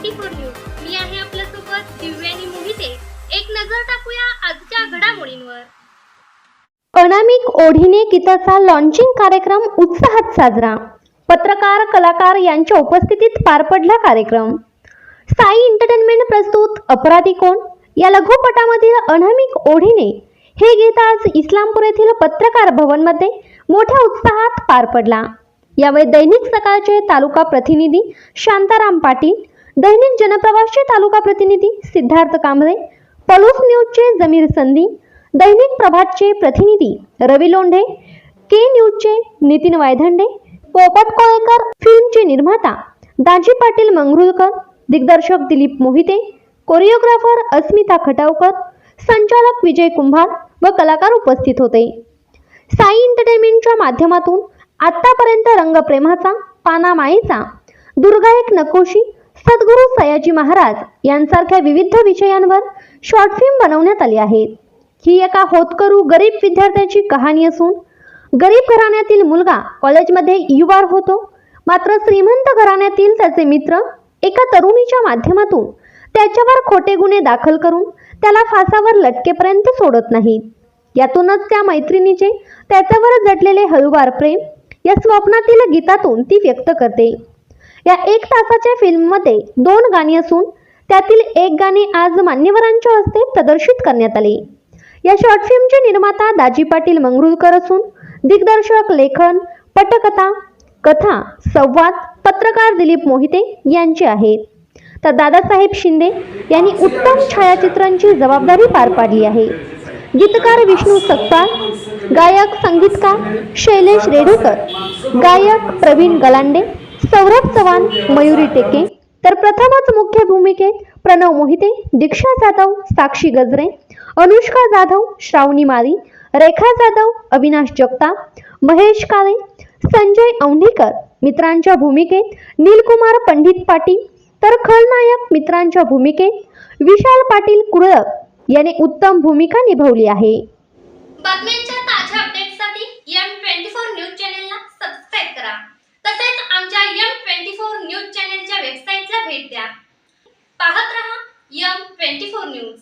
Twenty four news मी आहे आपल्यासोबत दिव्यानी मोहिते. एक नजर टाकूया आजच्या घडामोडींवर. अनामिक ओढीने गीताचा लॉन्चिंग कार्यक्रम उत्साहात साजरा. पत्रकार कलाकार यांच्या उपस्थितीत पार पडला कार्यक्रम. साई एंटरटेनमेंट प्रस्तुत अपराधी कोण? या लघुपटामधील अनामिक ओढीने हे गीत आज इस्लामपूर येथील पत्रकार भवनमध्ये मोठ्या उत्साहात पार पडला. यावेळी दैनिक सकाळचे तालुका प्रतिनिधी शांताराम पाटील दैनिक जनप्रवासचे तालुका प्रतिनिधी सिद्धार्थ कांबळे पलूस न्यूजचे जमीर संधी दैनिक प्रभातचे प्रतिनिधी रवी लोंढे के न्यूजचे नितीन वायधंडे पोपट कोळेकर फिल्मचे निर्माता दाजी पाटील मंगरुळकर दिग्दर्शक दिलीप मोहिते कोरिओग्राफर अस्मिता खटावकर संचालक विजय कुंभार व कलाकार उपस्थित होते. साई एंटरटेनमेंटच्या माध्यमातून आत्तापर्यंत रंगप्रेमाचा पानामाईचा दुर्गा एक नकोशी सद्गुरू सयाजी महाराज यांसारख्या विविध विषयांवर शॉर्ट फिल्म बनवण्यात आली आहेत ही एका होतकरू गरीब विद्यार्थ्याची कहाणी असून गरीब घराण्यातील मुलगा कॉलेजमध्ये युवार होतो. मात्र श्रीमंत घराण्यातील त्याचे मित्र एका तरुणीच्या माध्यमातून त्याच्यावर खोटे गुन्हे दाखल करून त्याला फासावर लटकेपर्यंत सोडत नाहीत यातूनच त्या मैत्रिणीचे त्याच्यावर जडलेले हळुवार प्रेम या स्वप्नातील गीतातून ती व्यक्त करते. या एक तासाच्या फिल्ममध्ये दोन गाणी असून त्यातील एक गाणी आज मान्यवरांच्या हस्ते प्रदर्शित करण्यात आले. या शॉर्ट फिल्मचे निर्माता दाजी पाटील मंगरुळकर असून दिग्दर्शक लेखन पटकथा कथा संवाद पत्रकार दिलीप मोहिते यांचे आहेत. तर दादासाहेब शिंदे यांनी उत्तम छायाचित्रांची जबाबदारी पार पाडली आहे. गीतकार विष्णू सकपाळ गायक संगीतकार शैलेश रेडेकर गायक प्रवीण गलांडे सौरभ चव्हाण मयुरी टेके. तर प्रथमच मुख्य भूमिकेत प्रणव मोहिते दीक्षा जाधव साक्षी गजरे अनुष्का जाधव श्रावणी मारी रेखा जाधव अविनाश जगताप महेश काळे संजय औंढीकर. मित्रांच्या भूमिकेत नीलकुमार पंडित पाटील. तर खलनायक मित्रांच्या भूमिकेत विशाल पाटील कुरळक. याने उत्तम भूमिका निभावली आहे. द्या पाहत रहा यम ट्वेंटी फोर न्यूज.